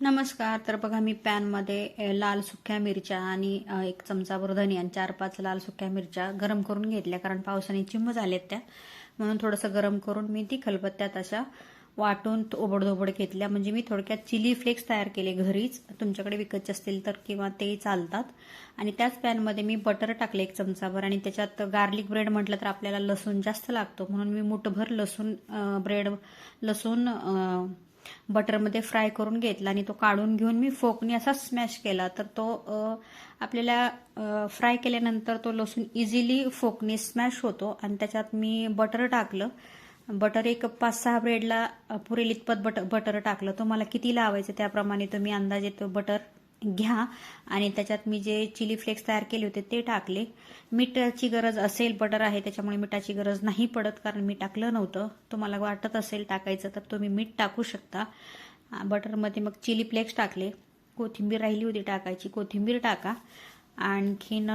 नमस्कार. तर बघा मी पॅनमध्ये लाल सुक्या मिरच्या आणि एक चमचाभर धनी आणि चार पाच लाल सुक्या मिरच्या गरम करून घेतल्या कारण पावसाने चिंब झालेत त्या. म्हणून थोडंसं गरम करून मी ती खलबत्त्यात अशा वाटून ओबडधोबड घेतल्या. म्हणजे मी थोडक्यात चिली फ्लेक्स तयार केले घरीच. तुमच्याकडे विकतचे असतील तर किंवा ते चालतात. आणि त्याच पॅनमध्ये मी बटर टाकले एक चमचाभर आणि त्याच्यात गार्लिक ब्रेड म्हटलं तर आपल्याला लसूण जास्त लागतो. म्हणून मी मुठभर लसूण ब्रेड लसूण बटरमध्ये फ्राय करून घेतला आणि तो काढून घेऊन मी फोकनी असा स्मॅश केला. तर तो आपल्याला फ्राय केल्यानंतर तो लसूण इझिली फोकनी स्मॅश होतो आणि त्याच्यात मी बटर टाकलं. बटर एक पाच सहा ब्रेडला अ, पुरेल इतपत बटर बटर टाकलं. तुम्हाला किती लावायचं त्याप्रमाणे तुम्ही अंदाजे बटर घ्या. आणि त्याच्यात मी जे चिली फ्लेक्स तयार केले होते ते टाकले. मीठाची गरज असेल बटर आहे त्याच्यामुळे मिठाची गरज नाही पडत कारण मी टाकलं नव्हतं. तुम्हाला वाटत असेल टाकायचं तर तुम्ही मीठ टाकू शकता. बटरमध्ये मग चिली फ्लेक्स टाकले. कोथिंबीर राहिली होती टाकायची. कोथिंबीर टाका. आणखीन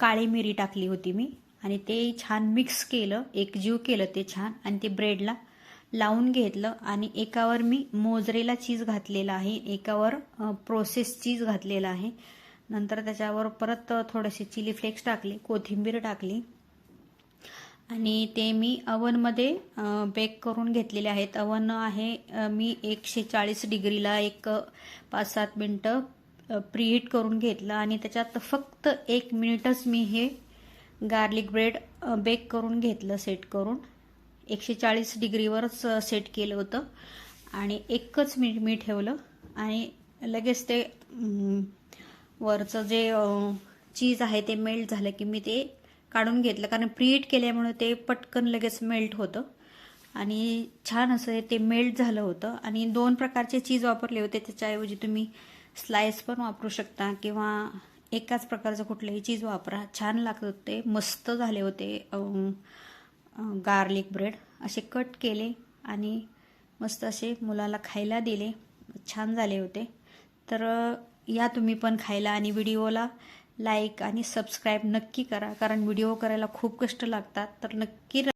काळी मिरी टाकली होती मी. आणि ते छान मिक्स केलं. एकजीव केलं ते छान. आणि ते ब्रेडला लावून घेतलं आणि एकावर मी मोजरेला चीज घातलेला आहे. एकावर प्रोसेस चीज घातलेला आहे. नंतर त्याच्यावर परत थोडेसे चिली फ्लेक्स टाकले कोथिंबीर टाकली. आणि ते मी अवनमध्ये बेक करून घेतलेले आहेत. अवन आहे मी एकशे चाळीस डिग्रीला एक पाच सात मिनटं प्रीहीट करून घेतलं. आणि त्याच्यात फक्त एक मिनिटच मी हे गार्लिक ब्रेड बेक करून घेतलं सेट करून. एकशे चाळीस डिग्रीवरच सेट केलं होतं. आणि एकच मिनिट मी ठेवलं. आणि लगेच ते वरचं जे चीज आहे ते मेल्ट झालं की मी ते काढून घेतलं. कारण प्रीहीट केल्यामुळे ते पटकन लगेच मेल्ट होतं. आणि छान असं ते मेल्ट झालं होतं. आणि दोन प्रकारचे चीज वापरले होते. त्याच्याऐवजी तुम्ही स्लाइस पण वापरू शकता किंवा एकाच प्रकारचं कुठलंही चीज वापरा. छान लागत होते. मस्त झाले होते. गार्लिक ब्रेड असे कट केले आणि मस्त असे मुलाला खायला दिले. छान झाले होते. तर या तुम्ही पण खायला आणि व्हिडिओला लाईक आणि सबस्क्राईब नक्की करा. कारण व्हिडिओ करायला खूप कष्ट लागतात. तर नक्की